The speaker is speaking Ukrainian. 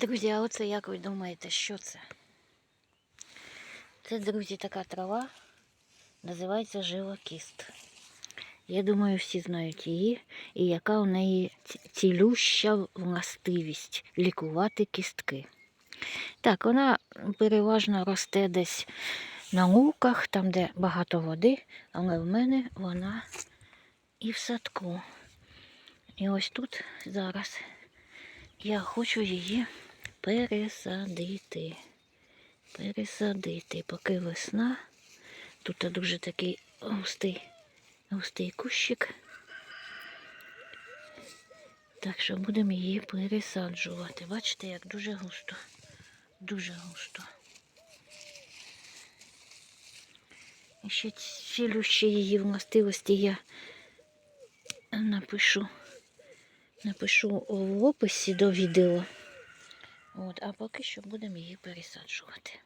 Друзі, а оце як ви думаєте, що це? Це, друзі, така трава, називається живокіст. Я думаю, всі знають її, і яка у неї цілюща властивість лікувати кістки. Так, вона переважно росте десь на луках, там, де багато води, але в мене вона і в садку. І ось тут зараз я хочу її пересадити. Пересадити, поки весна. Тут дуже такий густий, густий кущик. Так що будемо її пересаджувати. Бачите, як дуже густо. Дуже густо. І ще цілющі її властивості я напишу. Напишу в описі до відео. От, а поки що будемо її пересаджувати.